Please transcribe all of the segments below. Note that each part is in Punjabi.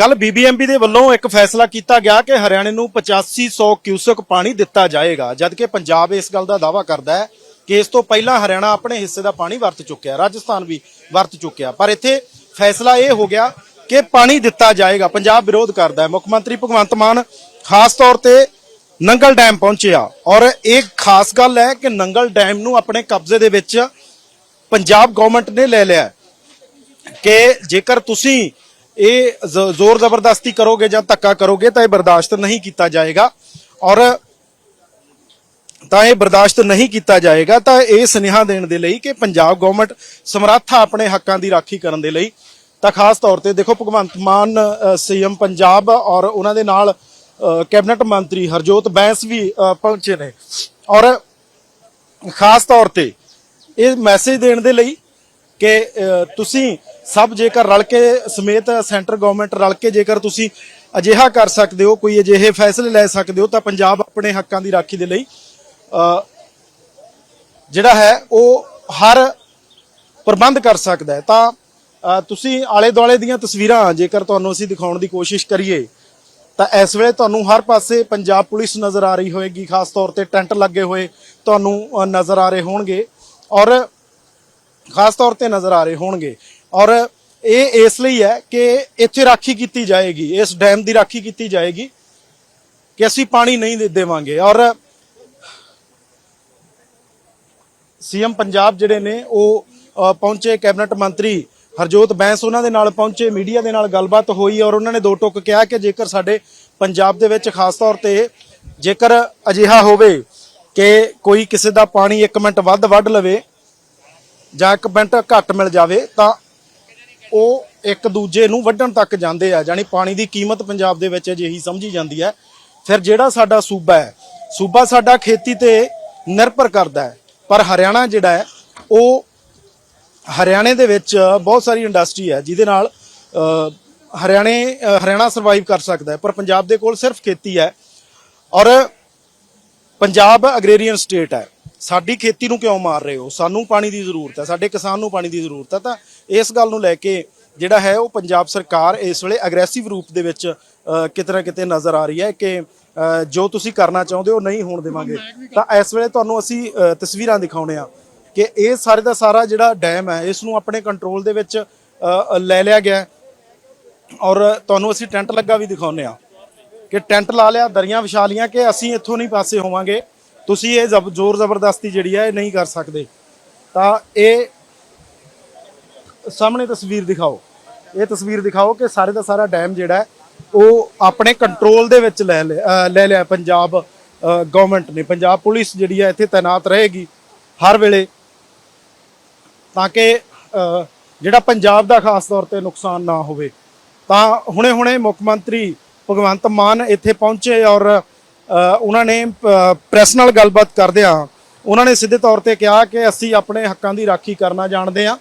ਕੱਲ ਬੀਬੀਐਮਬੀ ਦੇ ਵੱਲੋਂ ਇੱਕ ਫੈਸਲਾ ਕੀਤਾ ਗਿਆ ਕਿ ਹਰਿਆਣੇ ਨੂੰ 8500 ਕਿਊਸਕ ਪਾਣੀ ਦਿੱਤਾ ਜਾਏਗਾ, ਜਦਕਿ ਪੰਜਾਬ ਇਸ ਗੱਲ ਦਾ ਦਾਅਵਾ ਕਰਦਾ ਹੈ ਕਿ ਇਸ ਤੋਂ ਪਹਿਲਾਂ ਹਰਿਆਣਾ ਆਪਣੇ ਹਿੱਸੇ ਦਾ ਪਾਣੀ ਵਰਤ ਚੁੱਕਿਆ, ਰਾਜਸਥਾਨ ਵੀ ਵਰਤ ਚੁੱਕਿਆ। ਪਰ ਇੱਥੇ ਫੈਸਲਾ ਇਹ ਹੋ ਗਿਆ ਕਿ ਪਾਣੀ ਦਿੱਤਾ ਜਾਏਗਾ, ਪੰਜਾਬ ਵਿਰੋਧ ਕਰਦਾ ਹੈ। ਮੁੱਖ ਮੰਤਰੀ ਭਗਵੰਤ ਮਾਨ ਖਾਸ ਤੌਰ ਤੇ ਨੰਗਲ ਡੈਮ ਪਹੁੰਚਿਆ ਔਰ ਇਹ ਖਾਸ ਗੱਲ ਹੈ ਕਿ ਨੰਗਲ ਡੈਮ ਨੂੰ ਆਪਣੇ ਕਬਜ਼ੇ ਦੇ ਵਿੱਚ ਪੰਜਾਬ ਗਵਰਨਮੈਂਟ ਨੇ ਲੈ ਲਿਆ ਕਿ ਜੇਕਰ ਤੁਸੀਂ ਇਹ ਜ਼ੋਰ ਜ਼ਬਰਦਸਤੀ ਕਰੋਗੇ ਜਾਂ ਧੱਕਾ ਕਰੋਗੇ ਤਾਂ ਇਹ ਬਰਦਾਸ਼ਤ ਨਹੀਂ ਕੀਤਾ ਜਾਏਗਾ। ਔਰ ਤਾਂ ਇਹ ਬਰਦਾਸ਼ਤ ਨਹੀਂ ਕੀਤਾ ਜਾਏਗਾ ਤਾਂ ਇਹ ਸੁਨੇਹਾ ਦੇਣ ਦੇ ਲਈ ਕਿ ਪੰਜਾਬ ਗਵਰਨਮੈਂਟ ਸਮਰੱਥ ਆ ਆਪਣੇ ਹੱਕਾਂ ਦੀ ਰਾਖੀ ਕਰਨ ਦੇ ਲਈ ਤਾਂ ਖਾਸ ਤੌਰ ਤੇ ਦੇਖੋ ਭਗਵੰਤ ਮਾਨ ਸੀਐਮ ਪੰਜਾਬ ਔਰ ਉਹਨਾਂ ਦੇ ਨਾਲ ਕੈਬਨਿਟ ਮੰਤਰੀ ਹਰਜੋਤ ਬੈਂਸ ਵੀ ਪਹੁੰਚੇ ਨੇ। ਔਰ ਖਾਸ ਤੌਰ ਤੇ ਇਹ ਮੈਸੇਜ ਦੇਣ ਦੇ ਲਈ ਕਿ ਤੁਸੀਂ ਸਭ ਜੇਕਰ ਰਲ ਕੇ ਸਮੇਤ ਸੈਂਟਰ ਗਵਰਨਮੈਂਟ ਰਲ ਕੇ ਜੇਕਰ ਤੁਸੀਂ ਅਜਿਹਾ ਕਰ ਸਕਦੇ ਹੋ, ਕੋਈ ਅਜਿਹੇ ਫੈਸਲੇ ਲੈ ਸਕਦੇ ਹੋ, ਤਾਂ ਪੰਜਾਬ ਆਪਣੇ ਹੱਕਾਂ ਦੀ ਰਾਖੀ ਦੇ ਲਈ ਜਿਹੜਾ ਹੈ, ਉਹ ਹਰ ਪ੍ਰਬੰਧ ਕਰ ਸਕਦਾ ਹੈ। ਤਾਂ ਤੁਸੀਂ ਆਲੇ ਦੁਆਲੇ ਦੀਆਂ ਤਸਵੀਰਾਂ, ਜੇਕਰ ਤੁਹਾਨੂੰ ਅਸੀਂ ਦਿਖਾਉਣ ਦੀ ਕੋਸ਼ਿਸ਼ ਕਰੀਏ, ਤਾਂ ਇਸ ਵੇਲੇ ਤੁਹਾਨੂੰ ਹਰ ਪਾਸੇ ਪੰਜਾਬ ਪੁਲਿਸ ਨਜ਼ਰ ਆ ਰਹੀ ਹੋਏਗੀ, ਖਾਸ ਤੌਰ ਤੇ ਟੈਂਟ ਲੱਗੇ ਹੋਏ ਤੁਹਾਨੂੰ ਨਜ਼ਰ ਆ ਰਹੇ ਹੋਣਗੇ। ਔਰ ਖਾਸ ਤੌਰ ਤੇ ਨਜ਼ਰ ਆ ਰਹੇ ਹੋਣਗੇ। ਔਰ ਇਹ ਇਸ ਲਈ ਹੈ ਕਿ ਇੱਥੇ ਰਾਖੀ ਕੀਤੀ ਜਾਏਗੀ, ਇਸ ਡੈਮ ਦੀ ਰਾਖੀ ਕੀਤੀ ਜਾਏਗੀ ਕਿ ਅਸੀਂ ਪਾਣੀ ਨਹੀਂ ਦੇ ਦੇਵਾਂਗੇ। ਔਰ ਸੀਐਮ ਪੰਜਾਬ ਜਿਹੜੇ ਨੇ, ਉਹ ਪਹੁੰਚੇ ਕੈਬਨਿਟ ਮੰਤਰੀ ਹਰਜੋਤ ਬੈਂਸ ਉਹਨਾਂ ਦੇ ਨਾਲ ਪਹੁੰਚੇ, ਮੀਡੀਆ ਦੇ ਨਾਲ ਗੱਲਬਾਤ ਹੋਈ ਔਰ ਉਹਨਾਂ ਨੇ ਦੋ ਟੁਕ ਕਿਹਾ ਕਿ ਜੇਕਰ ਸਾਡੇ ਪੰਜਾਬ ਦੇ ਵਿੱਚ ਖਾਸ ਤੌਰ ਤੇ ਜੇਕਰ ਅਜਿਹਾ ਹੋਵੇ ਕਿ ਕੋਈ ਕਿਸੇ ਦਾ ਪਾਣੀ 1 ਮਿੰਟ ਵੱਧ ਵੱਢ ਲਵੇ ਜਾਂ ਇੱਕ ਮਿੰਟ ਘੱਟ ਮਿਲ ਜਾਵੇ ਤਾਂ ਉਹ ਇੱਕ ਦੂਜੇ ਨੂੰ ਵੱਢਣ ਤੱਕ ਜਾਂਦੇ ਆ ਜਾਨੀ ਪਾਣੀ ਦੀ ਕੀਮਤ ਪੰਜਾਬ ਦੇ ਵਿੱਚ ਅਜਿਹੀ ਸਮਝੀ ਜਾਂਦੀ ਹੈ। ਫਿਰ ਜਿਹੜਾ ਸਾਡਾ ਸੂਬਾ ਹੈ, ਸੂਬਾ ਸਾਡਾ ਖੇਤੀ ਤੇ ਨਿਰਭਰ ਕਰਦਾ ਹੈ, ਪਰ ਹਰਿਆਣਾ ਜਿਹੜਾ ਹੈ, ਉਹ ਹਰਿਆਣੇ ਦੇ ਵਿੱਚ ਬਹੁਤ ਸਾਰੀ ਇੰਡਸਟਰੀ ਹੈ, ਜਿਹਦੇ ਨਾਲ ਹਰਿਆਣੇ ਹਰਿਆਣਾ ਸਰਵਾਈਵ ਕਰ ਸਕਦਾ ਹੈ, ਪਰ ਪੰਜਾਬ ਦੇ ਕੋਲ ਸਿਰਫ ਖੇਤੀ ਹੈ ਔਰ ਪੰਜਾਬ ਅਗਰੇਰੀਅਨ ਸਟੇਟ ਹੈ। ਸਾਡੀ ਖੇਤੀ ਨੂੰ ਕਿਉਂ ਮਾਰ ਰਹੇ ਹੋ? ਸਾਨੂੰ ਪਾਣੀ ਦੀ ਜ਼ਰੂਰਤ ਹੈ, ਸਾਡੇ ਕਿਸਾਨ ਨੂੰ ਪਾਣੀ ਦੀ ਜ਼ਰੂਰਤ ਹੈ। ਤਾਂ ਇਸ ਗੱਲ ਨੂੰ ਲੈ ਕੇ ਜਿਹੜਾ ਹੈ ਉਹ ਪੰਜਾਬ ਸਰਕਾਰ ਇਸ ਵੇਲੇ ਅਗਰੈਸਿਵ ਰੂਪ ਦੇ ਵਿੱਚ ਕਿਤੇ ਨਾ ਕਿਤੇ ਨਜ਼ਰ ਆ ਰਹੀ ਹੈ ਕਿ ਜੋ ਤੁਸੀਂ ਕਰਨਾ ਚਾਹੁੰਦੇ ਹੋ ਨਹੀਂ ਹੋਣ ਦੇਵਾਂਗੇ। ਤਾਂ ਇਸ ਵੇਲੇ ਤੁਹਾਨੂੰ ਅਸੀਂ ਤਸਵੀਰਾਂ ਦਿਖਾਉਣੇ ਆ ਕਿ ਇਹ ਸਾਰੇ ਦਾ ਸਾਰਾ ਜਿਹੜਾ ਡੈਮ ਹੈ, ਇਸ ਨੂੰ ਆਪਣੇ ਕੰਟਰੋਲ ਦੇ ਵਿੱਚ ਲੈ ਲਿਆ ਗਿਆ ਔਰ ਤੁਹਾਨੂੰ ਅਸੀਂ ਟੈਂਟ ਲੱਗਾ ਵੀ ਦਿਖਾਉਨੇ ਆ ਕਿ ਟੈਂਟ ਲਾ ਲਿਆ, ਦਰੀਆਂ ਵਿਛਾ ਲੀਆਂ ਕਿ ਅਸੀਂ ਇੱਥੋਂ ਨਹੀਂ ਪਾਸੇ ਹੋਵਾਂਗੇ। ਤੁਸੀਂ ਇਹ ਜ਼ਬ- ਜ਼ੋਰ ਜ਼ਬਰਦਸਤੀ ਜਿਹੜੀ ਹੈ ਇਹ ਨਹੀਂ ਕਰ ਸਕਦੇ। ਤਾਂ ਇਹ ਸਾਹਮਣੇ ਤਸਵੀਰ ਦਿਖਾਓ। ਇਹ ਤਸਵੀਰ ਦਿਖਾਓ ਕਿ ਸਾਰੇ ਦਾ ਸਾਰਾ ਡੈਮ ਜਿਹੜਾ ਉਹ ਆਪਣੇ ਕੰਟਰੋਲ ਦੇ ਵਿੱਚ ਲੈ ਲਿਆ ਲੈ ਲਿਆ ਪੰਜਾਬ ਗਵਰਨਮੈਂਟ ਨੇ। ਪੰਜਾਬ ਪੁਲਿਸ ਜਿਹੜੀ ਹੈ ਇੱਥੇ ਤਾਇਨਾਤ ਰਹੇਗੀ ਹਰ ਵੇਲੇ ਤਾਂ ਕਿ ਜਿਹੜਾ ਪੰਜਾਬ ਦਾ ਖਾਸ ਤੌਰ ਤੇ ਨੁਕਸਾਨ ਨਾ ਹੋਵੇ। ਤਾਂ ਹੁਣੇ-ਹੁਣੇ ਮੁੱਖ ਮੰਤਰੀ ਭਗਵੰਤ ਮਾਨ ਇੱਥੇ ਪਹੁੰਚੇ ਔਰ ਉਹਨਾਂ ਨੇ ਅਹ, ਪ੍ਰੈਸ ਨਾਲ ਗੱਲਬਾਤ ਕਰਦਿਆਂ ਉਹਨਾਂ ਨੇ ਸਿੱਧੇ ਤੌਰ ਤੇ ਕਿਹਾ ਕਿ ਅਸੀਂ ਆਪਣੇ ਹੱਕਾਂ ਦੀ ਰਾਖੀ ਕਰਨਾ ਜਾਣਦੇ ਹਾਂ।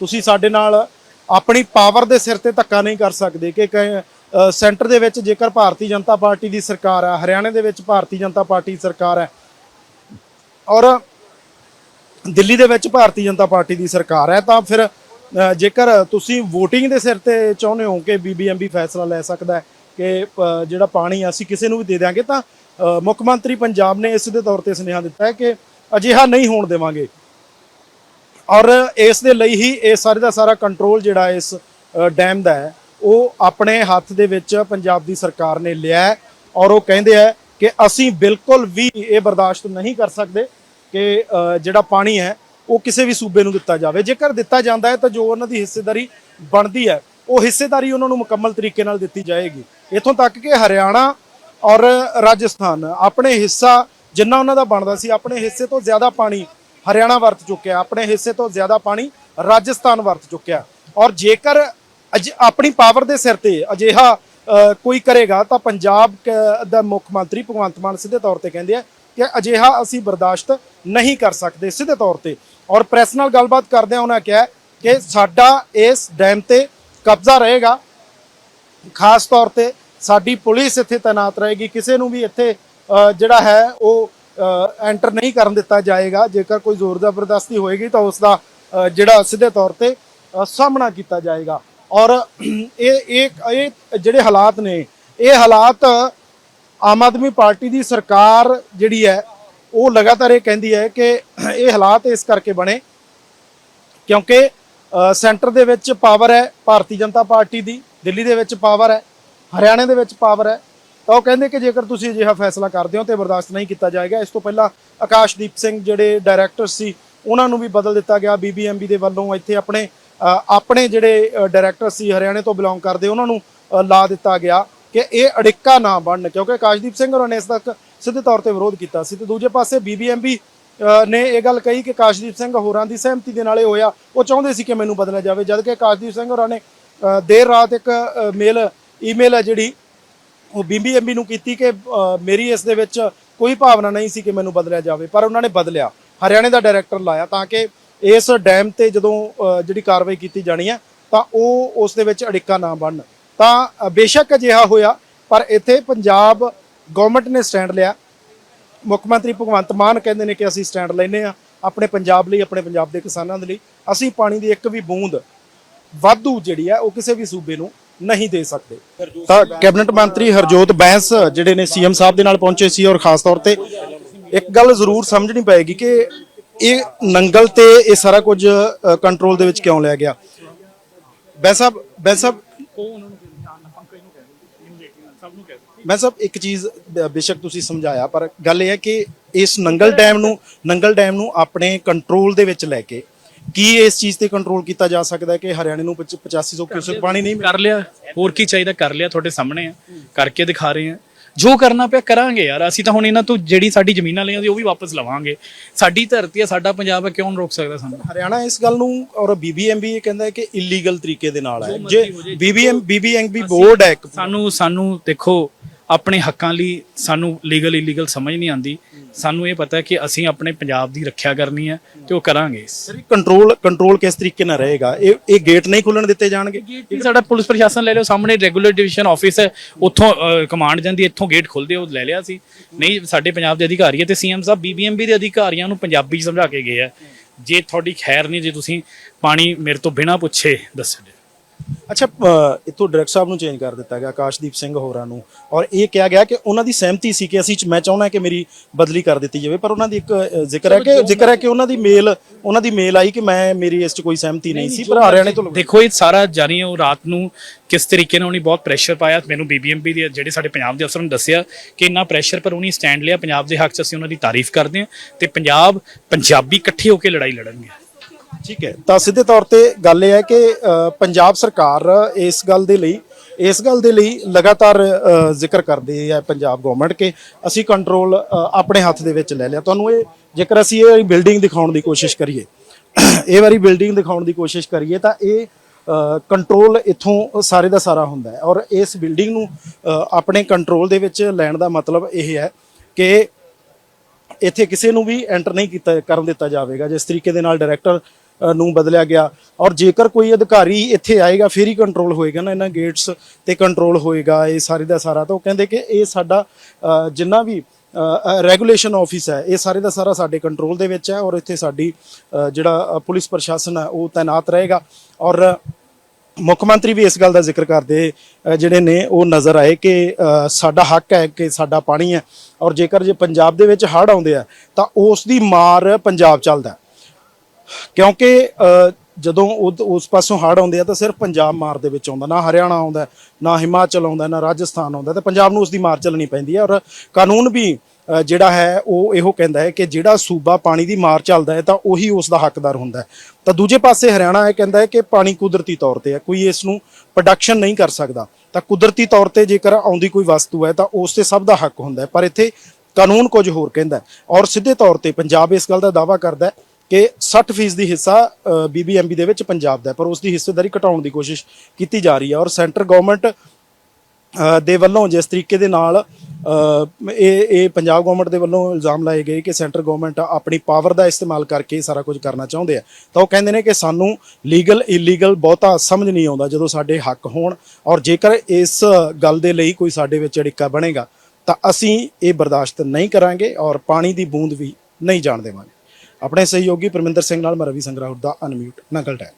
ਤੁਸੀਂ ਸਾਡੇ ਨਾਲ ਆਪਣੀ ਪਾਵਰ ਦੇ ਸਿਰ ਤੇ ਧੱਕਾ ਨਹੀਂ ਕਰ ਸਕਦੇ ਕਿ ਕ- ਸੈਂਟਰ ਦੇ ਵਿੱਚ ਜੇਕਰ ਭਾਰਤੀ ਜਨਤਾ ਪਾਰਟੀ ਦੀ ਸਰਕਾਰ ਹੈ ਹਰਿਆਣੇ ਦੇ ਵਿੱਚ ਭਾਰਤੀ ਜਨਤਾ ਪਾਰਟੀ ਦੀ ਸਰਕਾਰ ਹੈ ਔਰ ਦਿੱਲੀ ਦੇ ਵਿੱਚ ਭਾਰਤੀ ਜਨਤਾ ਪਾਰਟੀ ਦੀ ਸਰਕਾਰ ਹੈ ਤਾਂ ਫਿਰ ਜੇਕਰ ਤੁਸੀਂ VOTING ਦੇ ਸਿਰ ਤੇ ਚਾਹੁੰਦੇ ਹੋ ਕਿ ਬੀਬੀਐਮਬੀ ਫੈਸਲਾ ਲੈ ਸਕਦਾ ਹੈ ਕਿ ਜਿਹੜਾ ਪਾਣੀ ਆ ਅਸੀਂ ਕਿਸੇ ਨੂੰ ਵੀ ਦੇ ਦਿਆਂਗੇ ਤਾਂ ਮੁੱਖ ਮੰਤਰੀ ਪੰਜਾਬ ਨੇ ਇਸ ਦੇ ਤੌਰ ਤੇ ਸੁਨੇਹਾ ਦਿੱਤਾ ਹੈ ਕਿ ਅਜਿਹਾ ਨਹੀਂ ਹੋਣ ਦੇਵਾਂਗੇ। ਔਰ ਇਸ ਦੇ ਲਈ ਹੀ ਇਹ ਸਾਰੇ ਦਾ ਸਾਰਾ ਕੰਟਰੋਲ ਜਿਹੜਾ ਇਸ ਡੈਮ ਦਾ ਹੈ, ਉਹ ਆਪਣੇ ਹੱਥ ਦੇ ਵਿੱਚ ਪੰਜਾਬ ਦੀ ਸਰਕਾਰ ਨੇ ਲਿਆ ਔਰ ਉਹ ਕਹਿੰਦੇ ਆ ਕਿ ਅਸੀਂ ਬਿਲਕੁਲ ਵੀ ਇਹ ਬਰਦਾਸ਼ਤ ਨਹੀਂ ਕਰ ਸਕਦੇ ਕਿ ਜਿਹੜਾ ਪਾਣੀ ਹੈ ਉਹ ਕਿਸੇ ਵੀ ਸੂਬੇ ਨੂੰ ਦਿੱਤਾ ਜਾਵੇ। ਜੇਕਰ ਦਿੱਤਾ ਜਾਂਦਾ ਹੈ ਤਾਂ ਜੋ ਉਹਨਾਂ ਦੀ ਹਿੱਸੇਦਾਰੀ ਬਣਦੀ ਹੈ, ਉਹ ਹਿੱਸੇਦਾਰੀ ਉਹਨਾਂ ਨੂੰ ਮੁਕੰਮਲ ਤਰੀਕੇ ਨਾਲ ਦਿੱਤੀ ਜਾਏਗੀ। ਇਥੋਂ ਤੱਕ ਕਿ ਹਰਿਆਣਾ ਔਰ ਰਾਜਸਥਾਨ, ਆਪਣੇ ਹਿੱਸਾ ਜਿੰਨਾ ਉਹਨਾਂ ਦਾ ਬਣਦਾ ਸੀ, ਆਪਣੇ ਹਿੱਸੇ ਤੋਂ ਜ਼ਿਆਦਾ ਪਾਣੀ ਹਰਿਆਣਾ ਵਰਤ ਚੁੱਕਿਆ ਆਪਣੇ ਹਿੱਸੇ ਤੋਂ ਜ਼ਿਆਦਾ ਪਾਣੀ ਰਾਜਸਥਾਨ ਵਰਤ ਚੁੱਕਿਆ ਔਰ ਜੇਕਰ ਅਜ, ਆਪਣੀ ਪਾਵਰ ਦੇ ਸਿਰ ਤੇ ਅਜਿਹਾ ਕੋਈ ਕਰੇਗਾ, ਤਾਂ ਪੰਜਾਬ ਕ- ਦਾ ਮੁੱਖ ਮੰਤਰੀ ਭਗਵੰਤ ਮਾਨ ਸਿੱਧੇ ਤੌਰ ਤੇ ਕਹਿੰਦੇ ਆ ਕਿ ਅਜਿਹਾ ਅਸੀਂ ਬਰਦਾਸ਼ਤ ਨਹੀਂ ਕਰ ਸਕਦੇ ਸਿੱਧੇ ਤੌਰ ਤੇ। ਔਰ ਪ੍ਰੈਸ ਨਾਲ ਗੱਲਬਾਤ ਕਰਦਿਆਂ ਉਹਨਾਂ ਕਿਹਾ ਕਿ ਸਾਡਾ ਇਸ ਡੈਮ ਤੇ ਕਬਜ਼ਾ ਰਹੇਗਾ, ਖਾਸ ਤੌਰ ਤੇ ਸਾਡੀ ਪੁਲਿਸ ਇੱਥੇ ਤਾਇਨਾਤ ਰਹੇਗੀ, ਕਿਸੇ ਨੂੰ ਵੀ ਇੱਥੇ ਜਿਹੜਾ ਹੈ, ਉਹ ਐਂਟਰ ਨਹੀਂ ਕਰਨ ਦਿੱਤਾ ਜਾਏਗਾ। ਜੇਕਰ ਕੋਈ ਜ਼ੋਰ ਜ਼ਬਰਦਸਤੀ ਹੋਏਗੀ ਤਾਂ ਉਸ ਦਾ ਜਿਹੜਾ ਸਿੱਧੇ ਤੌਰ ਤੇ ਸਾਹਮਣਾ ਕੀਤਾ ਜਾਏਗਾ। ਔਰ, ਇਹ ਇਹ ਜਿਹੜੇ ਹਾਲਾਤ ਨੇ, ਇਹ ਹਾਲਾਤ ਆਮ ਆਦਮੀ ਪਾਰਟੀ ਦੀ ਸਰਕਾਰ ਜਿਹੜੀ ਹੈ, ਉਹ ਲਗਾਤਾਰ ਇਹ ਕਹਿੰਦੀ ਹੈ ਕਿ ਇਹ ਹਾਲਾਤ ਇਸ ਕਰਕੇ ਬਣੇ ਕਿਉਂਕਿ ਸੈਂਟਰ ਦੇ ਵਿੱਚ ਪਾਵਰ ਹੈ, ਭਾਰਤੀ ਜਨਤਾ ਪਾਰਟੀ ਦੀ, ਦਿੱਲੀ ਦੇ ਵਿੱਚ ਪਾਵਰ ਹੈ। ਹਰਿਆਣੇ ਦੇ ਵਿੱਚ ਪਾਵਰ ਹੈ। ਤਾਂ ਉਹ ਕਹਿੰਦੇ ਕਿ ਜੇਕਰ ਤੁਸੀਂ ਅਜਿਹਾ ਫੈਸਲਾ ਕਰਦੇ ਹੋ ਤੇ ਬਰਦਾਸ਼ਤ ਨਹੀਂ ਕੀਤਾ ਜਾਏਗਾ, ਇਸ ਤੋਂ ਪਹਿਲਾਂ ਆਕਾਸ਼ਦੀਪ ਸਿੰਘ ਜਿਹੜੇ ਡਾਇਰੈਕਟਰ ਸੀ, ਉਹਨਾਂ ਨੂੰ ਵੀ ਬਦਲ ਦਿੱਤਾ ਗਿਆ। ਬੀਬੀਐਮਬੀ ਦੇ ਵੱਲੋਂ ਇੱਥੇ ਆਪਣੇ ਆਪਣੇ ਜਿਹੜੇ ਡਾਇਰੈਕਟਰ ਸੀ, ਹਰਿਆਣੇ ਤੋਂ ਬਿਲੋਂਗ ਕਰਦੇ, ਉਹਨਾਂ ਨੂੰ ਲਾ ਦਿੱਤਾ ਗਿਆ ਕਿ ਇਹ ਅੜਿੱਕਾ ਨਾ ਬਣਨ, ਕਿਉਂਕਿ ਆਕਾਸ਼ਦੀਪ ਸਿੰਘ ਹੋਰਾਂ ਨੇ ਇਸ ਤੱਕ ਸਿੱਧੇ ਤੌਰ ਤੇ ਵਿਰੋਧ ਕੀਤਾ ਸੀ। ਤੇ ਦੂਜੇ ਪਾਸੇ ਬੀਬੀਐਮਬੀ ਨੇ ਇਹ ਗੱਲ ਕਹੀ ਕਿ ਕਾਸ਼ਦੀਪ ਸਿੰਘ ਹੋਰਾਂ ਦੀ ਸਹਿਮਤੀ ਦੇ ਨਾਲ ਇਹ ਹੋਇਆ। ਉਹ ਚਾਹੁੰਦੇ ਸੀ ਕਿ ਮੈਨੂੰ ਬਦਲਿਆ ਜਾਵੇ ਜਦ ਕਿ ਕਾਸ਼ਦੀਪ ਸਿੰਘ ਹੋਰਾਂ ਨੇ ਦੇਰ ਰਾਤ ਇੱਕ ਮੇਲ ਈਮੇਲ ਹੈ ਜਿਹੜੀ, ਉਹ ਬੀਬੀਐਮਬੀ ਨੂੰ ਕੀਤੀ ਕਿ ਮੇਰੀ ਇਸ ਦੇ ਵਿੱਚ ਕੋਈ ਭਾਵਨਾ ਨਹੀਂ ਸੀ ਕਿ ਮੈਨੂੰ ਬਦਲਿਆ ਜਾਵੇ, ਪਰ ਉਹਨਾਂ ਨੇ ਬਦਲਿਆ। ਹਰਿਆਣੇ ਦਾ ਡਾਇਰੈਕਟਰ ਲਾਇਆ ਤਾਂ ਕਿ ਇਸ ਡੈਮ ਤੇ ਜਦੋਂ ਜਿਹੜੀ ਕਾਰਵਾਈ ਕੀਤੀ ਜਾਣੀ ਹੈ ਤਾਂ ਉਹ ਉਸ ਦੇ ਵਿੱਚ ਅੜਿੱਕਾ ਨਾ ਬਣਨ। ਤਾਂ ਬੇਸ਼ੱਕ ਅਜਿਹਾ ਹੋਇਆ, ਪਰ ਇੱਥੇ ਪੰਜਾਬ ਗਵਰਨਮੈਂਟ ਨੇ ਸਟੈਂਡ ਲਿਆ। ਮੁੱਖ ਮੰਤਰੀ ਭਗਵੰਤ ਮਾਨ ਕਹਿੰਦੇ ਨੇ ਕਿ ਅਸੀਂ ਸਟੈਂਡ ਲੈਨੇ ਆ ਆਪਣੇ ਪੰਜਾਬ ਲਈ, ਆਪਣੇ ਪੰਜਾਬ ਦੇ ਕਿਸਾਨਾਂ ਦੇ ਲਈ। ਅਸੀਂ ਪਾਣੀ ਦੀ ਇੱਕ ਵੀ ਬੂੰਦ, ਵਾਧੂ ਜਿਹੜੀ ਹੈ ਉਹ ਕਿਸੇ ਵੀ ਸੂਬੇ ਨੂੰ ਨਹੀਂ ਦੇ ਸਕਦੇ। ਤਾਂ ਕੈਬਨਿਟ ਮੰਤਰੀ ਹਰਜੋਤ ਬੈਂਸ ਜਿਹੜੇ ਨੇ ਸੀਐਮ ਸਾਹਿਬ ਦੇ ਨਾਲ ਪਹੁੰਚੇ ਸੀ ਔਰ ਖਾਸ ਤੌਰ ਤੇ ਇੱਕ ਗੱਲ ਜ਼ਰੂਰ ਸਮਝਣੀ ਪਏਗੀ ਕਿ ਇਹ ਨੰਗਲ ਤੇ ਇਹ ਸਾਰਾ ਕੁਝ ਕੰਟਰੋਲ ਦੇ ਵਿੱਚ ਕਿਉਂ ਲਿਆ ਗਿਆ? ਬੈਂਸ ਸਾਹਿਬ ਬੈਂਸ ਸਾਹਿਬ ਮੈਂ ਸਭ ਇੱਕ ਚੀਜ਼ ਬੇਸ਼ੱਕ ਤੁਸੀਂ ਸਮਝਾਇਆ, ਪਰ ਗੱਲ ਇਹ ਹੈ ਕਿ ਇਸ ਨੰਗਲ ਡੈਮ ਨੂੰ, ਨੰਗਲ ਡੈਮ ਨੂੰ ਆਪਣੇ ਕੰਟਰੋਲ ਦੇ ਵਿੱਚ ਲੈ ਕੇ ਕੀ ਇਸ ਚੀਜ਼ ਤੇ ਕੰਟਰੋਲ ਕੀਤਾ ਜਾ ਸਕਦਾ ਹੈ ਕਿ ਹਰਿਆਣੇ ਨੂੰ ਪਚ- 8500 ਕਿਊਸੈਕ ਪਾਣੀ ਨਹੀਂ ਮਿਲੇ ਕਰ ਲਿਆ। ਹੋਰ ਕੀ ਚਾਹੀਦਾ? ਕਰ ਲਿਆ। ਤੁਹਾਡੇ ਸਾਹਮਣੇ ਆ। ਕਰਕੇ ਦਿਖਾ ਰਹੇ ਆ। ਜੋ ਕਰਨਾ ਪਿਆ ਕਰਾਂਗੇ ਯਾਰ। ਅਸੀਂ ਤਾਂ ਹੁਣ ਇਹਨਾਂ ਤੋਂ ਜਿਹੜੀ ਸਾਡੀ ਜ਼ਮੀਨਾਂ ਲਈਆਂ ਸੀ ਉਹ ਵੀ ਵਾਪਸ ਲਵਾਂਗੇ। ਸਾਡੀ ਧਰਤੀ ਆ ਸਾਡਾ ਪੰਜਾਬ ਹੈ ਕਿਉਂ ਰੋਕ ਸਕਦਾ ਸਾਨੂੰ? ਹਰਿਆਣਾ ਇਸ ਗੱਲ ਨੂੰ ਔਰ ਬੀਬੀਐਮਬੀ ਇਹ ਕਹਿੰਦਾ ਹੈ ਕਿ ਇਲੀਗਲ ਤਰੀਕੇ ਦੇ ਨਾਲ ਹੈ। ਜੇ ਬੀਬੀਐਮ ਬੀਬੀਐਮਬੀ ਬੋਰਡ ਹੈ ਇੱਕ ਸਾਨੂੰ ਸਾਨੂੰ ਦੇਖੋ ਆਪਣੇ ਹੱਕਾਂ ਲਈ ਸਾਨੂੰ ਲੀਗਲ ਇਲੀਗਲ ਸਮਝ ਨਹੀਂ ਆਂਦੀ ਸਾਨੂੰ ਇਹ ਪਤਾ ਹੈ ਕਿ ਅਸੀਂ ਆਪਣੇ ਪੰਜਾਬ ਦੀ ਰੱਖਿਆ ਕਰਨੀ ਹੈ ਤੇ ਉਹ ਕਰਾਂਗੇ। ਸਰ ਕੰਟਰੋਲ ਕੰਟਰੋਲ ਕਿਸ ਤਰੀਕੇ ਨਾਲ ਰਹੇਗਾ? ਇਹ ਇਹ ਗੇਟ ਨਹੀਂ ਖੁੱਲਣ ਦਿੱਤੇ ਜਾਣਗੇ? ਇਹ ਸਾਡਾ ਪੁਲਿਸ ਪ੍ਰਸ਼ਾਸਨ ਲੈ ਲਿਓ। ਸਾਹਮਣੇ ਰੈਗੂਲਰ ਡਿਵੀਜ਼ਨ ਆਫਿਸ ਹੈ। ਉੱਥੋਂ ਕਮਾਂਡ ਜਾਂਦੀ ਇੱਥੋਂ ਗੇਟ ਖੁੱਲਦੇ ਉਹ ਲੈ ਲਿਆ ਸੀ। ਨਹੀਂ ਸਾਡੇ ਪੰਜਾਬ ਦੇ ਅਧਿਕਾਰੀ ਹੈ ਤੇ ਸੀਐਮ ਸਾਹਿਬ ਬੀਬੀਐਮਬੀ ਦੇ ਅਧਿਕਾਰੀਆਂ ਨੂੰ ਪੰਜਾਬੀ 'ਚ ਸਮਝਾ ਕੇ ਗਏ ਆ ਜੇ ਤੁਹਾਡੀ ਖੈਰ ਨਹੀਂ ਜੇ ਤੁਸੀਂ ਪਾਣੀ ਮੇਰੇ ਤੋਂ ਬਿਨਾਂ ਪੁੱਛੇ ਦੱਸੋ ਅੱਛਾ ਇੱਥੋਂ ਡਾਇਰੈਕਟਰ ਸਾਹਿਬ ਨੂੰ ਚੇਂਜ ਕਰ ਦਿੱਤਾ ਗਿਆ ਆਕਾਸ਼ਦੀਪ ਸਿੰਘ ਹੋਰਾਂ ਨੂੰ। ਔਰ ਇਹ ਕਿਹਾ ਗਿਆ ਕਿ ਉਹਨਾਂ ਦੀ ਸਹਿਮਤੀ ਸੀ ਕਿ ਅਸੀਂ ਮੈਂ ਚਾਹੁੰਦਾ ਕਿ ਮੇਰੀ ਬਦਲੀ ਕਰ ਦਿੱਤੀ ਜਾਵੇ ਪਰ ਉਹਨਾਂ ਦੀ ਇੱਕ ਜ਼ਿਕਰ ਹੈ ਕਿ ਜ਼ਿਕਰ ਹੈ ਕਿ ਉਹਨਾਂ ਦੀ ਮੇਲ ਉਹਨਾਂ ਦੀ ਮੇਲ ਆਈ ਕਿ ਮੈਂ ਮੇਰੀ ਇਸ 'ਚ ਕੋਈ ਸਹਿਮਤੀ ਨਹੀਂ ਸੀ ਪਰ ਹਰਿਆਣੇ ਤੋਂ ਦੇਖੋ ਇਹ ਸਾਰਾ ਜਾਰੀ ਉਹ ਰਾਤ ਨੂੰ ਕਿਸ ਤਰੀਕੇ ਨਾਲ ਉਹਨੇ ਬਹੁਤ ਪ੍ਰੈਸ਼ਰ ਪਾਇਆ ਮੈਨੂੰ ਬੀਬੀਐਮਪੀ ਦੇ ਜਿਹੜੇ ਸਾਡੇ ਪੰਜਾਬ ਦੇ ਅਫਸਰਾਂ ਨੇ ਦੱਸਿਆ ਕਿ ਇੰਨਾ ਪ੍ਰੈਸ਼ਰ ਪਰ ਉਹਨੇ ਸਟੈਂਡ ਲਿਆ ਪੰਜਾਬ ਦੇ ਹੱਕ 'ਚ ਅਸੀਂ ਉਹਨਾਂ ਦੀ ਤਾਰੀਫ ਕਰਦੇ ਹਾਂ ਤੇ ਪੰਜਾਬ ਪੰਜਾਬੀ ਇਕੱਠੇ ਹੋ ਕੇ ਲੜਾਈ ਲੜਨਗੇ। ਠੀਕ ਹੈ। ਤਾਂ ਸਿੱਧੇ ਤੌਰ ਤੇ ਗੱਲ ਇਹ ਹੈ ਕਿ ਪੰਜਾਬ ਸਰਕਾਰ ਇਸ ਗੱਲ ਦੇ ਲਈ, ਇਸ ਗੱਲ ਦੇ ਲਈ ਲਗਾਤਾਰ ਜ਼ਿਕਰ ਕਰਦੀ ਹੈ ਪੰਜਾਬ ਗਵਰਨਮੈਂਟ ਕਿ। ਅਸੀਂ ਕੰਟਰੋਲ ਆਪਣੇ ਹੱਥ ਦੇ ਵਿੱਚ ਲੈ ਲਿਆ। ਤੁਹਾਨੂੰ ਇਹ ਜੇਕਰ ਅਸੀਂ ਇਹ ਬਿਲਡਿੰਗ ਦਿਖਾਉਣ ਦੀ ਕੋਸ਼ਿਸ਼ ਕਰੀਏ, ਇਹ ਵਾਰੀ ਬਿਲਡਿੰਗ ਦਿਖਾਉਣ ਦੀ ਕੋਸ਼ਿਸ਼ ਕਰੀਏ, ਤਾਂ ਇਹ ਕੰਟਰੋਲ ਇਥੋਂ ਸਾਰੇ ਦਾ ਸਾਰਾ ਹੁੰਦਾ ਹੈ। ਔਰ ਇਸ ਬਿਲਡਿੰਗ ਨੂੰ ਆਪਣੇ ਕੰਟਰੋਲ ਦੇ ਵਿੱਚ ਲੈਣ ਦਾ ਮਤਲਬ ਇਹ ਹੈ ਕਿ ਇੱਥੇ ਕਿਸੇ ਨੂੰ ਵੀ ਐਂਟਰ ਨਹੀਂ ਕੀਤਾ, ਕਰਨ ਦਿੱਤਾ ਜਾਵੇਗਾ। ਜਿਸ ਤਰੀਕੇ ਦੇ ਨਾਲ ਡਾਇਰੈਕਟਰ ਨੂੰ ਬਦਲਿਆ ਗਿਆ। ਔਰ ਜੇਕਰ ਕੋਈ ਅਧਿਕਾਰੀ ਇੱਥੇ ਆਏਗਾ, ਫਿਰ ਹੀ ਕੰਟਰੋਲ ਹੋਏਗਾ ਨਾ ਇਹਨਾਂ ਗੇਟਸ ਤੇ ਕੰਟਰੋਲ ਹੋਏਗਾ, ਇਹ ਸਾਰੇ ਦਾ ਸਾਰਾ। ਤਾਂ ਉਹ ਕਹਿੰਦੇ ਕਿ ਇਹ ਸਾਡਾ ਜਿੰਨਾ ਵੀ ਰੈਗੂਲੇਸ਼ਨ ਆਫਿਸ ਹੈ, ਇਹ ਸਾਰੇ ਦਾ ਸਾਰਾ ਸਾਡੇ ਕੰਟਰੋਲ ਦੇ ਵਿੱਚ ਹੈ ਔਰ ਇੱਥੇ ਸਾਡੀ ਜਿਹੜਾ ਪੁਲਿਸ ਪ੍ਰਸ਼ਾਸਨ ਹੈ, ਉਹ ਤਾਇਨਾਤ ਰਹੇਗਾ। ਔਰ ਮੁੱਖ ਮੰਤਰੀ ਵੀ ਇਸ ਗੱਲ ਦਾ ਜ਼ਿਕਰ ਕਰਦੇ ਜਿਹੜੇ ਨੇ, ਉਹ ਨਜ਼ਰ ਆਏ ਕਿ ਸਾਡਾ ਹੱਕ ਹੈ, ਕਿ ਸਾਡਾ ਪਾਣੀ ਹੈ। ਔਰ ਜੇਕਰ ਜੇ ਪੰਜਾਬ ਦੇ ਵਿੱਚ ਹੜ੍ਹ ਆਉਂਦੇ ਆ, ਤਾਂ ਉਸ ਦੀ ਮਾਰ ਪੰਜਾਬ ਚੱਲਦਾ ਕਿਉਂਕਿ ਅ, ਜਦੋਂ ਉਸ ਪਾਸੋਂ ਹੜ੍ਹ ਆਉਂਦੇ ਆ ਤਾਂ ਸਿਰਫ ਪੰਜਾਬ ਮਾਰ ਦੇ ਵਿੱਚ ਆਉਂਦਾ ਨਾ ਹਰਿਆਣਾ ਆਉਂਦਾ ਨਾ ਹਿਮਾਚਲ ਆਉਂਦਾ ਨਾ ਰਾਜਸਥਾਨ ਆਉਂਦਾ ਤੇ ਪੰਜਾਬ ਨੂੰ ਉਸ ਦੀ ਮਾਰ ਚੱਲਣੀ ਪੈਂਦੀ ਹੈ ਔਰ ਕਾਨੂੰਨ ਵੀ ਜਿਹੜਾ ਹੈ ਉਹ ਇਹੋ ਕਹਿੰਦਾ ਹੈ ਕਿ ਜਿਹੜਾ ਸੂਬਾ ਪਾਣੀ ਦੀ ਮਾਰ ਚੱਲਦਾ ਹੈ ਤਾਂ ਉਹੀ ਉਸ ਦਾ ਹੱਕਦਾਰ ਹੁੰਦਾ ਹੈ। ਤਾਂ ਦੂਜੇ ਪਾਸੇ ਹਰਿਆਣਾ ਇਹ ਕਹਿੰਦਾ ਹੈ ਕਿ ਪਾਣੀ ਕੁਦਰਤੀ ਤੌਰ ਤੇ ਹੈ ਕੋਈ ਇਸ ਨੂੰ ਪ੍ਰੋਡਕਸ਼ਨ ਨਹੀਂ ਕਰ ਸਕਦਾ। ਤਾਂ ਕੁਦਰਤੀ ਤੌਰ ਤੇ ਜੇਕਰ ਆਉਂਦੀ ਕੋਈ ਵਸਤੂ ਹੈ ਤਾਂ ਉਸ ਤੇ ਸਭ ਦਾ ਹੱਕ ਹੁੰਦਾ ਹੈ। ਪਰ ਇੱਥੇ ਕਾਨੂੰਨ ਕੁਝ ਹੋਰ ਕਹਿੰਦਾ ਔਰ ਸਿੱਧੇ ਤੌਰ ਤੇ ਪੰਜਾਬ ਇਸ ਗੱਲ ਦਾ ਦਾਵਾ ਕਰਦਾ ਹੈ ਕਿ 60% ਦੀ ਹਿੱਸਾ ਬੀਬੀਐਮਬੀ ਦੇ ਵਿੱਚ ਪੰਜਾਬ ਦਾ ਹੈ, ਪਰ ਉਸ ਦੀ ਹਿੱਸੇਦਾਰੀ ਘਟਾਉਣ ਦੀ ਕੋਸ਼ਿਸ਼ ਕੀਤੀ ਜਾ ਰਹੀ ਹੈ ਔਰ ਸੈਂਟਰ ਗਵਰਨਮੈਂਟ ਦੇ ਵੱਲੋਂ ਜਿਸ ਤਰੀਕੇ ਦੇ ਨਾਲ ਇਹ ਇਹ ਪੰਜਾਬ ਗਵਰਨਮੈਂਟ ਦੇ ਵੱਲੋਂ ਇਲਜ਼ਾਮ ਲਾਏ ਗਏ ਕਿ ਸੈਂਟਰ ਗਵਰਨਮੈਂਟ ਆਪਣੀ ਪਾਵਰ ਦਾ ਇਸਤੇਮਾਲ ਕਰਕੇ ਸਾਰਾ ਕੁਝ ਕਰਨਾ ਚਾਹੁੰਦੇ ਆ। ਤਾਂ ਉਹ ਕਹਿੰਦੇ ਨੇ ਕਿ ਸਾਨੂੰ ਲੀਗਲ, ਇਲੀਗਲ ਬਹੁਤਾ ਸਮਝ ਨਹੀਂ ਆਉਂਦਾ ਜਦੋਂ ਸਾਡੇ ਹੱਕ ਹੋਣ ਔਰ ਜੇਕਰ ਇਸ ਗੱਲ ਦੇ ਲਈ ਕੋਈ ਸਾਡੇ ਵਿੱਚ ਅੜਿੱਕਾ ਬਣੇਗਾ ਤਾਂ ਅਸੀਂ ਇਹ ਬਰਦਾਸ਼ਤ ਨਹੀਂ ਕਰਾਂਗੇ ਔਰ ਪਾਣੀ ਦੀ ਬੂੰਦ ਵੀ ਨਹੀਂ ਜਾਣ ਦੇਵਾਂਗੇ। ਆਪਣੇ ਸਹਿਯੋਗੀ ਪਰਮਿੰਦਰ ਸਿੰਘ ਨਾਲ ਮੈਂ ਰਵੀ ਸੰਗਰਾਹੁਰ ਦਾ ਅਨਮਿਊਟ ਨਕਲ ਟੈਕ